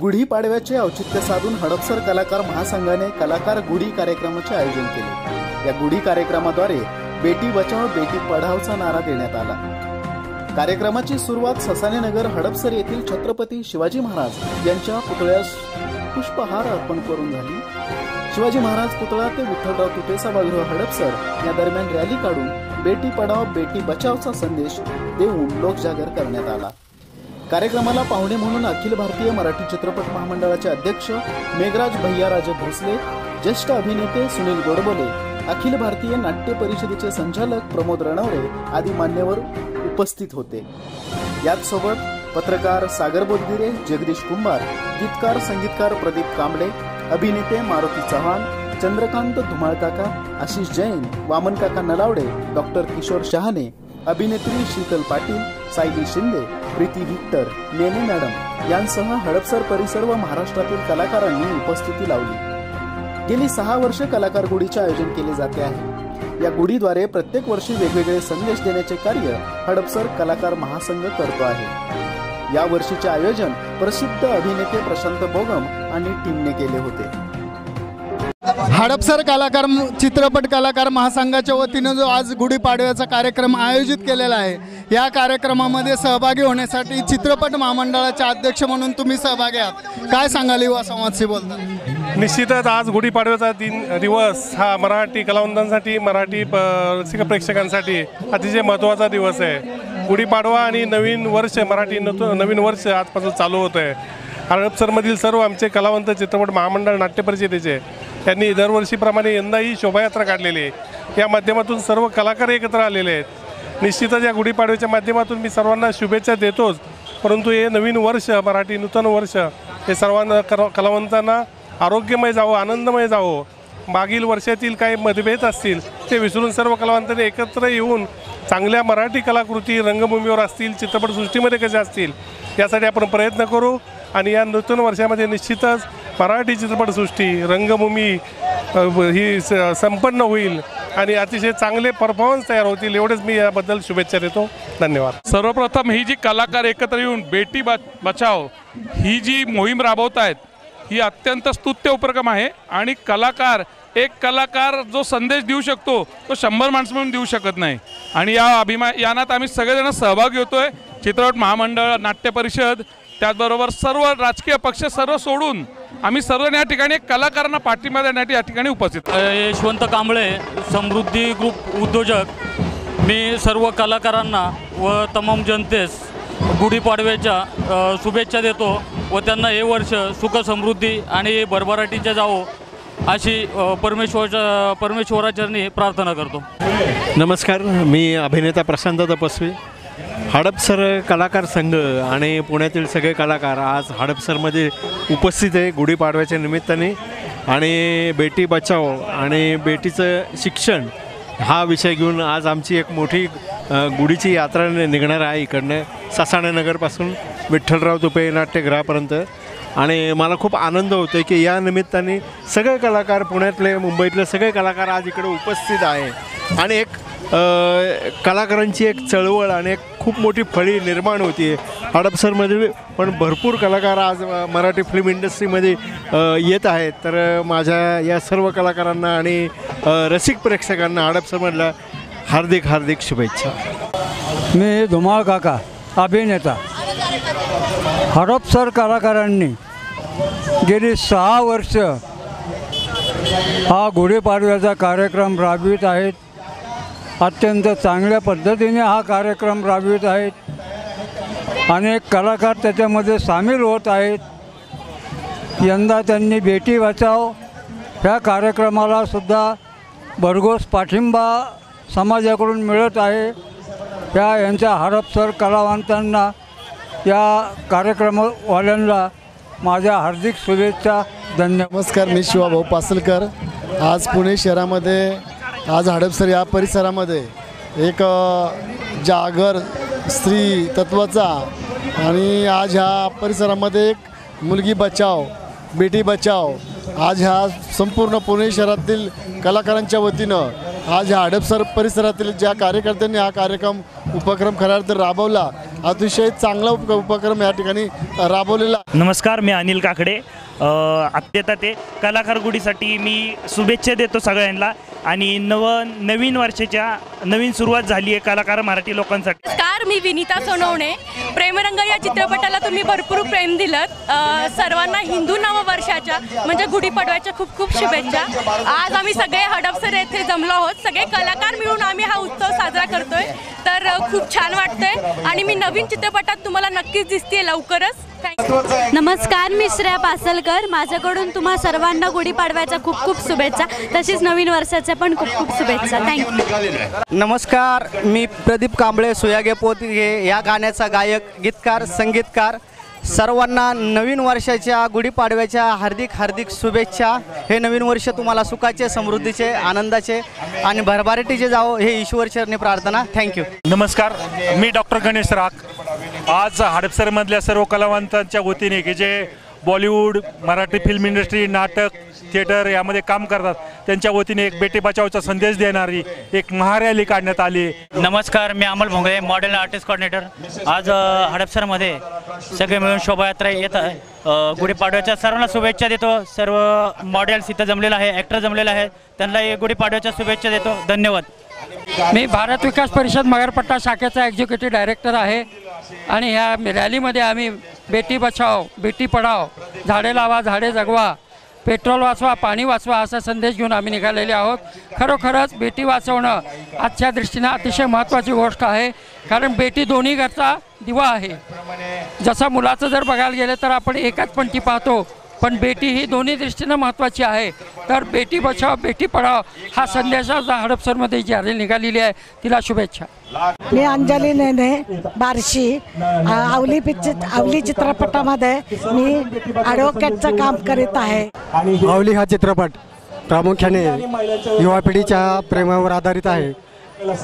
गुढीपाडव्याचे औचित्य साधून हडपसर कलाकार महासंघाने कलाकार गुढी कार्यक्रमाचे आयोजन केले. या गुढी कार्यक्रमाद्वारे बेटी बचाव बेटी पढावचा नारा देण्यात आला. कार्यक्रमाची सुरुवात ससानेनगर हडपसर येथील छत्रपती शिवाजी महाराज यांच्या पुतळ्यास पुष्पहार अर्पण करून झाली. शिवाजी महाराज पुतळा ते विठ्ठलराव तुटे सभागृह हडपसर या दरम्यान रॅली काढून बेटी पढाव बेटी बचावचा संदेश देऊन लोकजागर करण्यात आला. कार्यक्रमाला पाहुणे म्हणून अखिल भारतीय मराठी चित्रपट महामंडळाचे अध्यक्ष मेघराज भैयाराजे भोसले ज्येष्ठ अभिनेते सुनील गोडबोले अखिल भारतीय नाट्य परिषदेचे संचालक प्रमोद रणवरे आदी मान्यवर उपस्थित होते. याचसोबत पत्रकार सागर बोदगिरे जगदीश कुंभार गीतकार संगीतकार प्रदीप कांबळे अभिनेते मारुती चव्हाण चंद्रकांत धुमाळकाका आशिष जैन वामन काका नलावडे डॉक्टर किशोर शहाणे अभिनेत्री शीतल पाटील सायली शिंदे प्रीती विक्टर नेने मॅडम यांसह हडपसर परिसर व महाराष्ट्रातील कलाकारांनी उपस्थिती लावली. गेली सहा वर्ष कलाकार गुढीचे आयोजन केले जाते आहे. या गुढीद्वारे प्रत्येक वर्षी वेगवेगळे संदेश देण्याचे कार्य हडपसर कलाकार महासंघ करतो आहे. या वर्षीचे आयोजन प्रसिद्ध अभिनेते प्रशांत बोगम आणि टीमने केले होते. हडपसर कलाकार चित्रपट कलाकार महासंघाच्या वतीनं जो आज गुढीपाडव्याचा कार्यक्रम आयोजित केलेला आहे या कार्यक्रमामध्ये सहभागी होण्यासाठी चित्रपट महामंडळाचे अध्यक्ष म्हणून तुम्ही सहभागी आहात. काय सांगाल युवा संवादशी बोलता निश्चितच आज गुढीपाडव्याचा दिन दिवस हा मराठी कलावंतांसाठी मराठी प्रेक्षकांसाठी अतिशय महत्त्वाचा दिवस आहे. गुढीपाडवा आणि नवीन वर्ष मराठी नवीन वर्ष आजपासून चालू होतं आहे हडपसरमधील सर्व आमचे कलावंत चित्रपट महामंडळ नाट्य परिषदेचे त्यांनी दरवर्षीप्रमाणे यंदाही शोभायात्रा काढलेली आहे. या माध्यमातून सर्व कलाकार एकत्र आलेले आहेत. निश्चितच या गुढीपाडव्याच्या माध्यमातून मी सर्वांना शुभेच्छा देतोच. परंतु हे नवीन वर्ष मराठी नूतन वर्ष हे सर्वांना कलावंतांना आरोग्यमय जावं आनंदमय जावं मागील वर्षातील काही मतभेद असतील ते विसरून सर्व कलावंतांनी एकत्र येऊन चांगल्या मराठी कलाकृती रंगभूमीवर असतील चित्रपटसृष्टीमध्ये कशा असतील यासाठी आपण प्रयत्न करू आणि या नूतन वर्षामध्ये निश्चितच मराठी चित्रपटसृष्टी रंगभूमी ही स- संपन्न होईल आणि अतिशय चांगले परफॉर्मन्स तयार होतील एवढेच मी याबद्दल शुभेच्छा देतो. धन्यवाद. सर्वप्रथम ही जी कलाकार एकत्र येऊन बेटी बच बचाव ही जी मोहीम राबवत आहेत ही अत्यंत स्तुत्य उपक्रम आहे. आणि कलाकार एक कलाकार जो संदेश देऊ शकतो तो शंभर माणसं म्हणून देऊ शकत नाही. आणि या अभिमा यानात आम्ही सगळेजण सहभाग घेतो आहे चित्रपट महामंडळ नाट्य परिषद त्याचबरोबर सर्व राजकीय पक्ष सर्व सोडून आम्ही सर्व या ठिकाणी कलाकारांना पाठिंबा देण्यासाठी या ठिकाणी उपस्थित यशवंत कांबळे समृद्धी ग्रुप उद्योजक. मी सर्व कलाकारांना व तमाम जनतेस गुढीपाडव्याच्या शुभेच्छा देतो. व त्यांना हे वर्ष सुख समृद्धी आणि भरभराटीच्या जावो अशी परमेश्वराच्या परमेश्वराचरणी प्रार्थना करतो. नमस्कार मी अभिनेता प्रशांत तपस्वी. हडपसर कलाकार संघ आणि पुण्यातील सगळे कलाकार आज हडपसरमध्ये उपस्थित आहे गुढीपाडव्याच्या निमित्ताने. आणि बेटी बचाओ आणि बेटीचं शिक्षण हा विषय घेऊन आज आमची एक मोठी गुढीची यात्रा निघणार आहे इकडनं ससाणेनगरपासून विठ्ठलराव तुपे नाट्यगृहापर्यंत. आणि मला खूप आनंद होतो की या निमित्ताने सगळे कलाकार पुण्यातले मुंबईतले सगळे कलाकार आज इकडे उपस्थित आहे. आणि एक कलाकारांची एक चळवळ आणि एक खूप मोठी फळी निर्माण होती हडपसरमध्ये पण भरपूर कलाकार आज मराठी फिल्म इंडस्ट्रीमध्ये येत आहेत. तर माझ्या या सर्व कलाकारांना आणि रसिक प्रेक्षकांना हडपसरमधल्या हार्दिक हार्दिक शुभेच्छा. मी धुमाळ काका अभिनेता. हडपसर कलाकारांनी गेली सहा वर्ष हा गुढीपाडव्याचा कार्यक्रम राबवित आहेत. अत्यंत चांगल्या पद्धतीने हा कार्यक्रम राबवित आहेत. अनेक कलाकार त्याच्यामध्ये सामील होत आहेत. यंदा त्यांनी बेटी बचाव ह्या कार्यक्रमाला सुद्धा भरघोस पाठिंबा समाजाकडून मिळत आहे. या यांच्या हडपसर कलावंतांना या कार्यक्रमवाल्यांना माझ्या हार्दिक शुभेच्छा धन्य नमस्कार मी शिवाभाऊ पासलकर. आज पुणे शहरामध्ये आज हडपसर या परिसरामध्ये एक जागर स्त्री तत्वाचा आणि आज ह्या परिसरामध्ये एक मुलगी बचाव बेटी बचाव आज ह्या संपूर्ण पुणे शहरातील कलाकारांच्या वतीनं आज ह्या हडपसर परिसरातील ज्या कार्यकर्त्यांनी हा कार्यक्रम उपक्रम खऱ्या अर्थाने राबवला अतिशय चांगला उप उपक्रम या ठिकाणी राबवलेला नमस्कार मी अनिल काकडे. अ, आत्मीयता ते कलाकार गुढीसाठी मी शुभेच्छा देतो सगळ्यांना. आणि नव नवीन वर्षाच्या नवीन सुरुवात झाली आहे कलाकार मराठी लोकांसाठी. नमस्कार मी विनीता सोनवणे. प्रेमरंग या चित्रपटाला तुम्ही भरपूर प्रेम दिलं सर्वांना हिंदू नववर्षाच्या म्हणजे गुढीपाडव्याच्या खूप खूप शुभेच्छा. आज आम्ही सगळे हडपसर येथे जमलो आहोत. सगळे कलाकार मिळून आम्ही हा उत्सव साजरा करतोय. तर खूप छान वाटतंय. आणि मी नवीन चित्रपटात तुम्हाला नक्कीच दिसते लवकरच. नमस्कार मी श्रेया पासलकर. माझ्याकडून तुम्हा सर्वांना गुढीपाडव्याच्या खूप खूप शुभेच्छा. तसेच नवीन वर्षाच्या पण खूप खूप शुभेच्छा. थँक्यू नमस्कार मी प्रदीप कांबळे सुयागे पोतिगे या गाण्याचा गायक गीतकार संगीतकार. सर्वांना नवीन वर्षाच्या गुढीपाडव्याच्या हार्दिक हार्दिक शुभेच्छा. हे नवीन वर्ष तुम्हाला सुखाचे समृद्धीचे आनंदाचे आणि भरभराटीचे जावो हे ईश्वरचरणी प्रार्थना. थँक्यू नमस्कार मी डॉक्टर गणेश राख आज हडपसरमधल्या सर्व कलावंतांच्या वतीने की जे बॉलिवूड मराठी फिल्म इंडस्ट्री नाटक थिएटर यामध्ये काम करतात त्यांच्या वतीने एक बेटी बचावचा संदेश देणारी एक महारॅली काढण्यात आली नमस्कार मी Amol Bhongale model artist coordinator आज हडपसरमध्ये सगळे मिळून शोभायात्रा येत आहे. गुढीपाडव्याच्या सर्वांना शुभेच्छा देतो. सर्व मॉडेल्स इथं जमलेलं आहे ॲक्टर जमलेलं आहे. त्यांना गुढीपाडव्याच्या शुभेच्छा देतो. धन्यवाद. मी भारत विकास परिषद मगरपट्टा शाखेचा एक्झिक्युटिव्ह डायरेक्टर आहे. आणि ह्या रॅलीमध्ये आम्ही बेटी बचाव बेटी पढाव झाडे लावा झाडे जगवा पेट्रोल वाचवा पाणी वाचवा असा संदेश घेऊन आम्ही निघालेले आहोत. खरोखरच बेटी वाचवणं आजच्या दृष्टीनं अतिशय महत्त्वाची गोष्ट आहे. कारण बेटी दोन्ही घरचा दिवा आहे. जसं मुलाचं जर बघायला गेलं तर आपण एकाच पंक्ती पाहतो पण बेटी ही दोन्ही दृष्टीनं महत्त्वाची आहे. तर बेटी बचाव बेटी पढाव हा संदेश आज हडपसरमध्ये जी रॅली निघालेली आहे तिला शुभेच्छा. मी अंजली नेने बार्शी. आवली पिक्चर आवली चित्रपटामध्ये मी ॲडव्होकेटचं काम करीत आहे. माऊली हा चित्रपट प्रामुख्याने युवा पिढीच्या प्रेमावर आधारित आहे.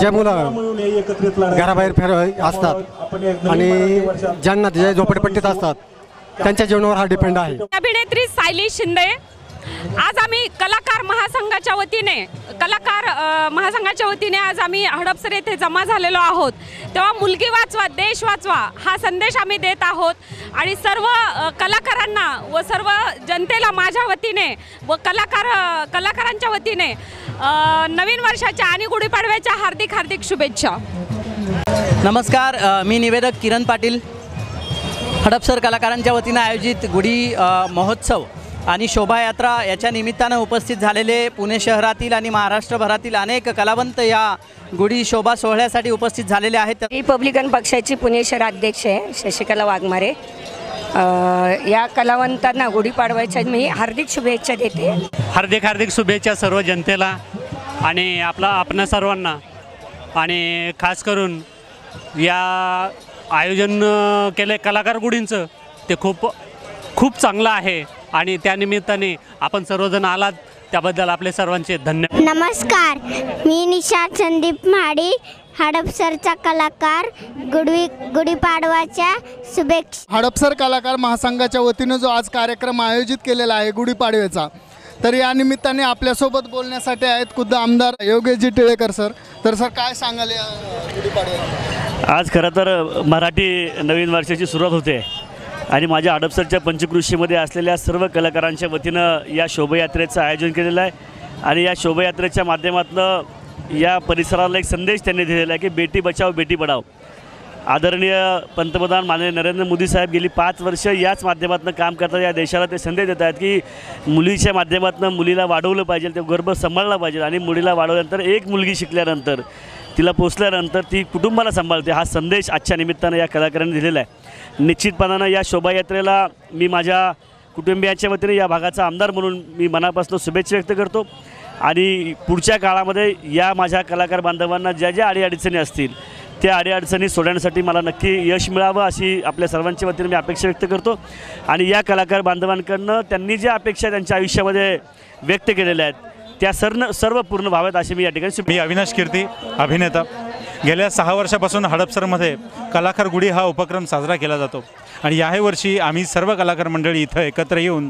जे मुलं घराबाहेर फिर असतात आणि ज्यांना जे झोपडपट्टीत असतात त्यांच्या जीवनावर हा डिपेंड आहे. अभिनेत्री सायली शिंदे आज आम्ही कलाकार महासंघाच्या वतीने कलाकार महासंघाच्या वतीने आज आम्ही हडपसर येथे जमा झालेलो आहोत. तेव्हा मुलगी वाचवा देश वाचवा हा संदेश आम्ही देत आहोत. आणि सर्व कलाकारांना व सर्व जनतेला माझ्या वतीने व कलाकार कलाकारांच्या वतीने नवीन वर्षाच्या आणि गुढीपाडव्याच्या हार्दिक हार्दिक शुभेच्छा. नमस्कार मी निवेदक किरण पाटील. हडपसर कलाकारांच्या वतीनं आयोजित गुढी महोत्सव आणि शोभायात्रा याच्या निमित्तानं उपस्थित झालेले पुणे शहरातील आणि महाराष्ट्रभरातील अनेक कलावंत या गुढी शोभा सोहळ्यासाठी उपस्थित झालेले आहेत. रिपब्लिकन पक्षाची पुणे शहराध्यक्ष आहे शशिकला वाघमारे. या कलावंतांना गुढीपाडव्याच्या मी हार्दिक शुभेच्छा देते. हार्दिक हार्दिक शुभेच्छा सर्व जनतेला आणि आपला आपणा सर्वांना. आणि खास करून या आयोजन केलं कलाकार गुढींचं ते खूप खूप चांगलं आहे. आणि त्यानिमित्ताने आपण सर्वजण आलात. त्याबद्दल आपले सर्वांचे धन्यवाद नमस्कार. मी निशा संदीप म्हाडी हडपसरचा कलाकार गुढी गुढीपाडवाच्या शुभेच्छा हडपसर कलाकार महासंघाच्या वतीनं जो आज कार्यक्रम आयोजित केलेला आहे गुढीपाडव्याचा तर या निमित्ताने आपल्यासोबत बोलण्यासाठी आहेत खुद्द आमदार योगेशजी टिळेकर सर. तर सर काय सांगाल या गुढीपाडव्याला? आज खरं तर मराठी नवीन वर्षाची सुरुवात होते. आणि माझ्या हडपसरच्या पंचकृषीमध्ये असलेल्या सर्व कलाकारांच्या वतीनं या शोभायात्रेचं आयोजन केलेलं आहे. आणि या शोभायात्रेच्या माध्यमातून या परिसराला एक संदेश त्यांनी दिलेला आहे की बेटी बचाव बेटी पढाव आदरणीय पंतप्रधान माननीय नरेंद्र मोदी साहेब गेली पाच वर्ष याच माध्यमातून काम करतात या देशाला ते संदेश देत आहेत की मुलीच्या माध्यमातून मुलीला वाढवलं पाहिजे ते गर्भ सांभाळला पाहिजे आणि मुलीला वाढवल्यानंतर एक मुलगी शिकल्यानंतर तिला पोचल्यानंतर ती कुटुंबाला सांभाळते हा संदेश आजच्या निमित्तानं या कलाकारांनी दिलेला आहे. निश्चितपणानं या शोभायात्रेला मी माझ्या कुटुंबियांच्या वतीने या भागाचा आमदार म्हणून मी मनापासून शुभेच्छा व्यक्त करतो. आणि पुढच्या काळामध्ये या माझ्या कलाकार बांधवांना ज्या ज्या अडीअडचणी असतील त्या अडीअडचणी सोडवण्यासाठी मला नक्की यश मिळावं अशी आपल्या सर्वांच्या वतीने मी अपेक्षा व्यक्त करतो. आणि या कलाकार बांधवांकडनं त्यांनी ज्या अपेक्षा त्यांच्या आयुष्यामध्ये व्यक्त केलेल्या आहेत त्या सर्व सर्व पूर्ण व्हाव्यात अशी मी या ठिकाणी मी अविनाश कीर्ती अभिनेता. गेल्या सहा वर्षापासून हडपसरमध्ये कलाकार गुढी हा उपक्रम साजरा केला जातो. आणि याही वर्षी आम्ही सर्व कलाकार मंडळी इथं एकत्र येऊन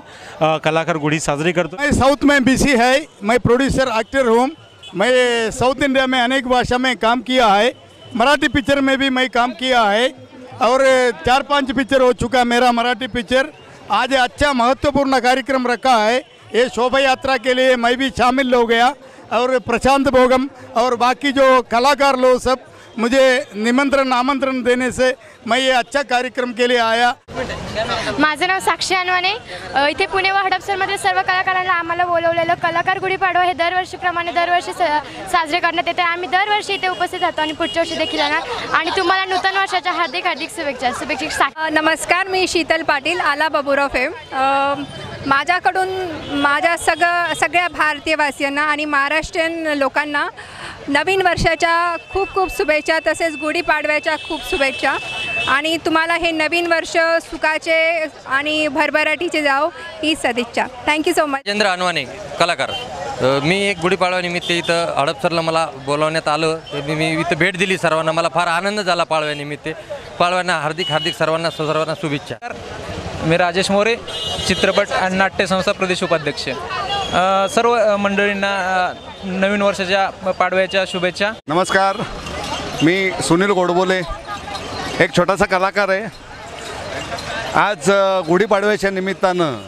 कलाकार गुढी साजरी करतो. मैं साउथ में सी है मैं प्रोड्यूसर एक्टर हूँ। मैं साउथ इंडिया में अनेक भाषा में काम किया है। मराठी पिक्चर में भी मैं काम किया है। और चार पांच पिक्चर हो चुका मेरा मराठी पिक्चर आज अच्छा महत्त्वपूर्ण कार्यक्रम रखा है। ये शोभा यात्रा के लिए मैं भी शामिल हो गया। और प्रशांत भोगम और बाकी जो कलाकार लोग सब मुझे निमंत्रण आमंत्रण देने से मैं ये अच्छा कार्यक्रम के लिए आया। माझं नाव साक्षी अनवाने. इथे पुणे व हडपसरमधील सर्व कलाकारांना आम्हाला बोलवलेलं कलाकार गुढीपाडवा हे दरवर्षीप्रमाणे दरवर्षी स- साजरे करण्यात येते. आम्ही दरवर्षी इथे उपस्थित राहतो आणि पुढच्या वर्षी देखील येणार. आणि तुम्हाला नूतन वर्षाच्या हार्दिक हार्दिक शुभेच्छा शुभेच्छा. सा- नमस्कार मी शीतल पाटील आला बाबुराव फेम. माझ्याकडून माझ्या सगळं सगळ्या भारतीयवासियांना आणि महाराष्ट्रीयन लोकांना नवीन वर्षाच्या खूप खूप शुभेच्छा तसेच गुढीपाडव्याच्या खूप शुभेच्छा. आणि तुम्हाला हे नवीन वर्ष सुखाचे आणि भरभराटीचे जाओ ही सदिच्छा. Thank you so much Rajendra Anwane कलाकार. अ, मी एक गुढीपाडव्यानिमित्त इथं हडपसरला मला बोलावण्यात आलं. तर मी मी इथं भेट दिली सर्वांना. मला फार आनंद झाला पाळव्यानिमित्त पाळव्यांना हार्दिक हार्दिक सर्वांना सर्वांना शुभेच्छा. मी राजेश मोरे. चित्रपट आणि नाट्यसंस्था प्रदेश उपाध्यक्ष. सर्व मंडळींना नवीन वर्षाच्या पाडव्याच्या शुभेच्छा. नमस्कार. मी सुनील गोडबोले एक छोटासा कलाकार आहे. आज गुढीपाडव्याच्या निमित्तानं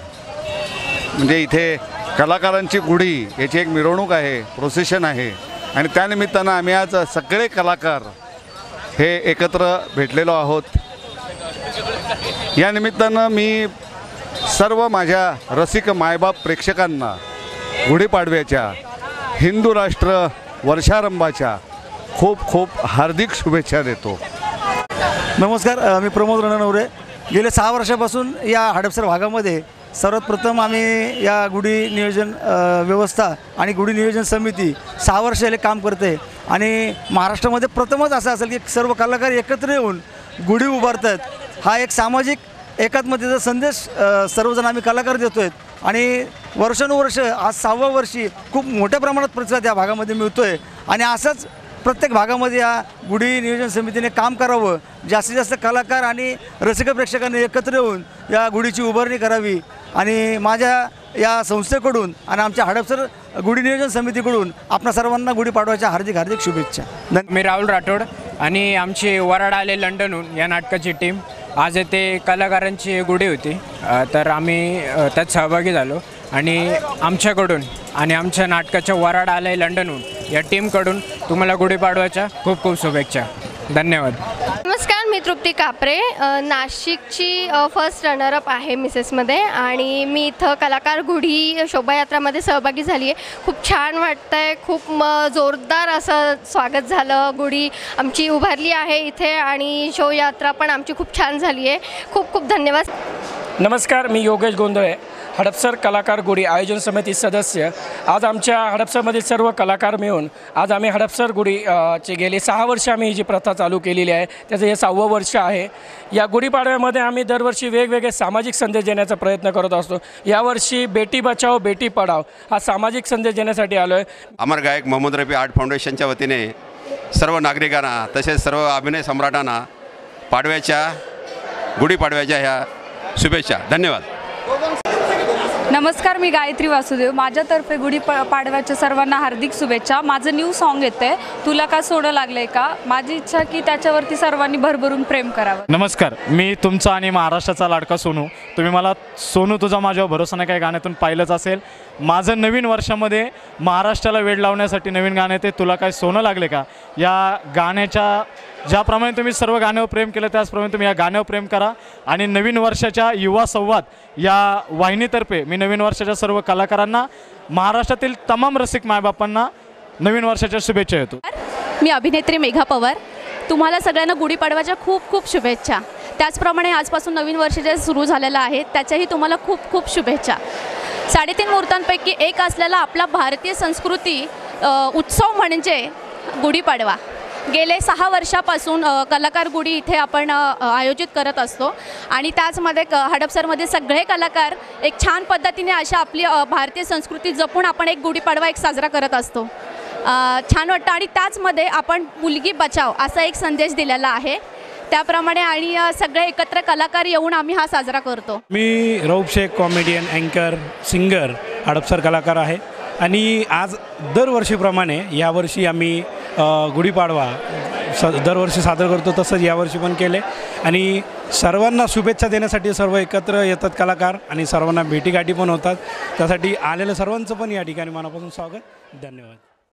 म्हणजे इथे कलाकारांची गुढी याची एक मिरवणूक आहे प्रोसेशन आहे. आणि त्यानिमित्तानं आम्ही आज सगळे कलाकार हे एकत्र भेटलेलो आहोत. या निमित्तानं मी सर्व माझ्या रसिक मायबाप प्रेक्षकांना गुढीपाडव्याच्या हिंदू राष्ट्र वर्षारंभाच्या खूप खूप हार्दिक शुभेच्छा देतो. नमस्कार मी प्रमोद रणनवरे. गेल्या सहा वर्षापासून या हडपसर भागामध्ये सर्वात प्रथम आम्ही या गुढी नियोजन व्यवस्था आणि गुढी नियोजन समिती सहा वर्ष झाले काम करते. आणि महाराष्ट्रामध्ये प्रथमच असं असेल की सर्व कलाकार एकत्र येऊन गुढी उभारतात. हा एक सामाजिक एकात्मतेचा संदेश सर्वजण आम्ही कलाकार देतो आहेत आणि वर्षानुवर्ष आज सहाव्या वर्षी खूप मोठ्या प्रमाणात प्रतिसाद या भागामध्ये मिळतो आहे आणि असंच प्रत्येक भागामध्ये या गुढी नियोजन समितीने काम करावं जास्तीत जास्त कलाकार आणि रसिक प्रेक्षकांनी एकत्र येऊन या गुढीची उभारणी करावी. आणि माझ्या या संस्थेकडून आणि आमच्या हडपसर गुढी नियोजन समितीकडून आपणा सर्वांना गुढीपाडव्याच्या हार्दिक हार्दिक शुभेच्छा. मी राहुल राठोड आणि आमची वराड आले लंडनहून या नाटकाची टीम आज येथे कलाकारांची गुढी होती. तर आम्ही त्यात सहभागी झालो. आणि आमच्याकडून आणि आमच्या नाटकाच्या वराड आले लंडनहून या टीमकडून तुम्हाला गुढीपाडवाच्या खूप खूप शुभेच्छा. धन्यवाद. नमस्कार मी तृप्ती कापरे. नाशिकची फर्स्ट रनरअप आहे मिसेसमध्ये आणि मी इथं कलाकार गुढी शोभायात्रामध्ये सहभागी झाली आहे खूप छान वाटतं आहे खूप म जोरदार असं स्वागत झालं. गुढी आमची उभारली आहे इथे आणि शोयात्रा पण आमची खूप छान झाली आहे खूप खूप धन्यवाद. नमस्कार मी योगेश गोंधळे. हडपसर कलाकार गुढी आयोजन समिती सदस्य. आज आमच्या हडपसरमधील सर्व कलाकार मिळून आज आम्ही हडपसर गुढी चे गेले सहा वर्ष आम्ही ही जी प्रथा चालू केलेली आहे त्याचं हे सहावं वर्ष आहे. या गुढीपाडव्यामध्ये आम्ही दरवर्षी वेगवेगळे सामाजिक संदेश देण्याचा प्रयत्न करत असतो. यावर्षी बेटी बचाव बेटी पढाव हा सामाजिक संदेश देण्यासाठी आलो आहे अमर गायक मोहम्मद रफी आर्ट फाउंडेशनच्या वतीने सर्व नागरिकांना तसेच सर्व अभिनय सम्राटांना पाडव्याच्या गुढीपाडव्याच्या ह्या शुभेच्छा. धन्यवाद. नमस्कार मी गायत्री वासुदेव. माझ्यातर्फे गुढी प पाडव्याच्या सर्वांना हार्दिक शुभेच्छा. माझं न्यू सॉन्ग येते तुला का सोडं लागलंय का? माझी इच्छा की त्याच्यावरती सर्वांनी भरभरून प्रेम करावं. नमस्कार. मी तुमचा आणि महाराष्ट्राचा लाडका सोनू. तुम्ही मला सोनू तुझा माझ्यावर भरोसा नाही. काय गाण्यातून पाहिलंच असेल. माझं नवीन वर्षामध्ये महाराष्ट्राला वेळ लावण्यासाठी नवीन गाणं ते तुला काय सोनं लागले का? या गाण्याच्या ज्याप्रमाणे तुम्ही सर्व गाण्यावर प्रेम केलं त्याचप्रमाणे तुम्ही या गाण्यावर प्रेम करा. आणि नवीन वर्षाच्या युवा संवाद या वाहिनीतर्फे मी नवीन वर्षाच्या सर्व कलाकारांना महाराष्ट्रातील तमाम रसिक मायबापांना नवीन वर्षाच्या शुभेच्छा येतो मी अभिनेत्री मेघा पवार. तुम्हाला सगळ्यांना गुढीपाडव्याच्या खूप खूप शुभेच्छा. त्याचप्रमाणे आजपासून नवीन वर्ष जे सुरू झालेलं आहे त्याच्याही तुम्हाला खूप खूप शुभेच्छा. साडेतीन मुहूर्तांपैकी एक असलेला आपला भारतीय संस्कृती उत्सव म्हणजे गुढीपाडवा. गेले सहा वर्षापासून कलाकार गुढी इथे आपण आयोजित करत असतो. आणि त्याचमध्ये क हडपसरमध्ये सगळे कलाकार एक छान पद्धतीने अशा आपली भारतीय संस्कृती जपून आपण एक गुढीपाडवा एक साजरा करत असतो. छान वाटतं. आणि त्याचमध्ये आपण मुलगी बचाव असा एक संदेश दिलेला आहे. त्याप्रमाणे आणि सगळे एकत्र कलाकार येऊन आम्ही हा साजरा करतो. मी रौफ शेख कॉमेडियन अँकर सिंगर हडपसर कलाकार आहे. आणि आज दरवर्षीप्रमाणे यावर्षी आम्ही गुढीपाडवा स दरवर्षी सादर करतो तसंच यावर्षी पण केले. आणि सर्वांना शुभेच्छा देण्यासाठी सर्व एकत्र येतात कलाकार आणि सर्वांना भेटीगाठी पण होतात. त्यासाठी आलेलं सर्वांचं पण या ठिकाणी मनापासून स्वागत. धन्यवाद.